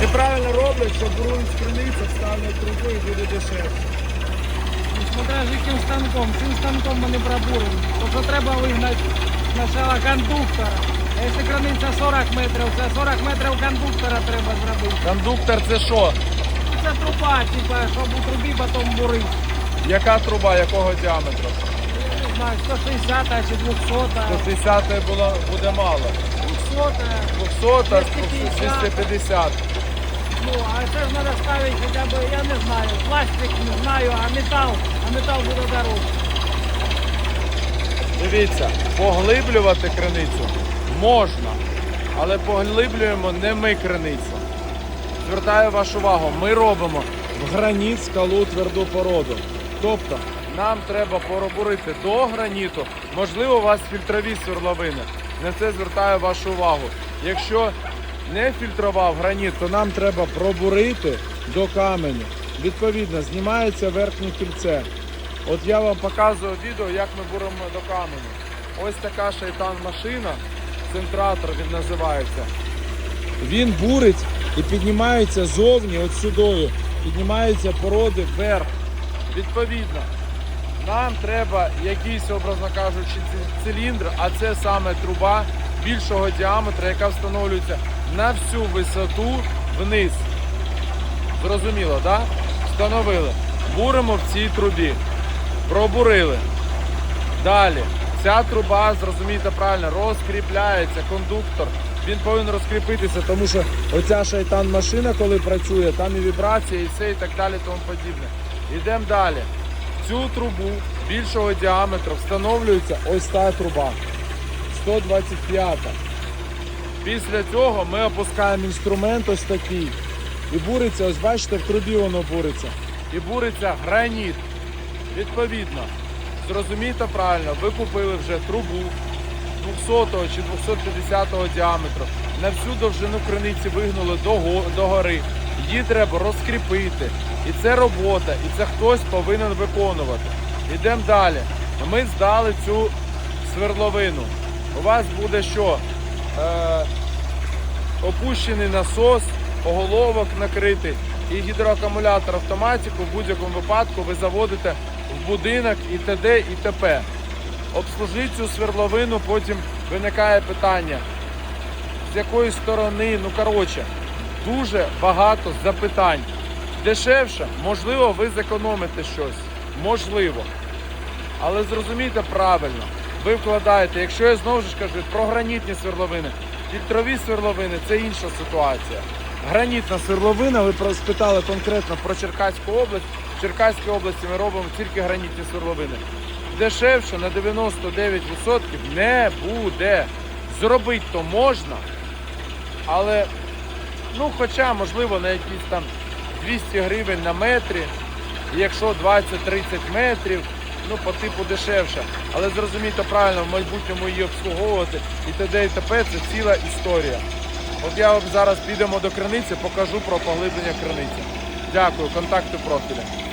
Чи правильно роблять, що бурують з криниці, ставлять трубу і буде дешевше. Ну, Смотря з яким станком. Цим станком ми не пробуримо. Тобто треба вигнати спочатку кондуктора. А якщо краниця 40 метрів, це 40 метрів кондуктора треба зробити. Кондуктор це що? Це труба, типа, щоб у трубі потім бурити. Яка труба, якого діаметру? Я не знаю, 160 чи 200. 160 було, буде мало. 200. 200, 250. Ну, а це ж треба ставити хоча б, я не знаю, пластик не знаю, а метал, а метал буде дорожче. Дивіться, поглиблювати криницю можна, але поглиблюємо не ми криницю. Звертаю вашу увагу, ми робимо в граніт скалу тверду породу. Тобто нам треба пробурити до граніту. Можливо, у вас фільтрові свердловини. На це звертаю вашу увагу. Якщо не фільтрував граніт, то нам треба пробурити до каменю. Відповідно, знімається верхнє кільце. От я вам показую відео, як ми буримо до каменю. Ось така шайтан машина, центратор він називається. Він бурить і піднімається зовні, от сюдою, піднімаються породи вверх. Відповідно, нам треба якийсь, образно кажучи, циліндр, а це саме труба більшого діаметра, яка встановлюється на всю висоту вниз. Зрозуміло, так? Да? Встановили. Буримо в цій трубі. Пробурили. Далі. Ця труба, зрозумійте правильно, розкріпляється, кондуктор. Він повинен розкріпитися, тому що оця шайтан машина, коли працює, там і вібрація, і все, і так далі, тому подібне. Йдемо далі. В цю трубу більшого діаметру встановлюється ось та труба. 125. Після цього ми опускаємо інструмент ось такий. І буриться, ось бачите, в трубі воно буриться. І буриться граніт. Відповідно, зрозумійте правильно, ви купили вже трубу 200 чи 250 діаметру. На всю довжину криниці вигнули до, го- до гори. Її треба розкріпити. І це робота, і це хтось повинен виконувати. Йдемо далі. Ми здали цю свердловину. У вас буде що? Е, опущений насос, оголовок накритий і гідроакумулятор автоматику в будь-якому випадку ви заводите в будинок і т.д. і т.п. Обслужити цю свердловину, потім виникає питання, з якої сторони, ну коротше, дуже багато запитань. Дешевше, можливо, ви зекономите щось. Можливо. Але зрозумійте правильно, ви вкладаєте, якщо я знову ж кажу про гранітні свердловини, фільтрові свердловини це інша ситуація. Гранітна свердловина, ви спитали конкретно про Черкаську область. В Черкаській області ми робимо тільки гранітні свердловини. Дешевше на 99% не буде. Зробити то можна, але ну, хоча, можливо, на якісь там 200 гривень на метрі, якщо 20-30 метрів, ну по типу дешевше. Але зрозумійте правильно, в майбутньому її обслуговувати і т.д. і т.п. це ціла історія. От я вам зараз підемо до криниці, покажу про поглиблення криниці. Дякую, контакти профіля.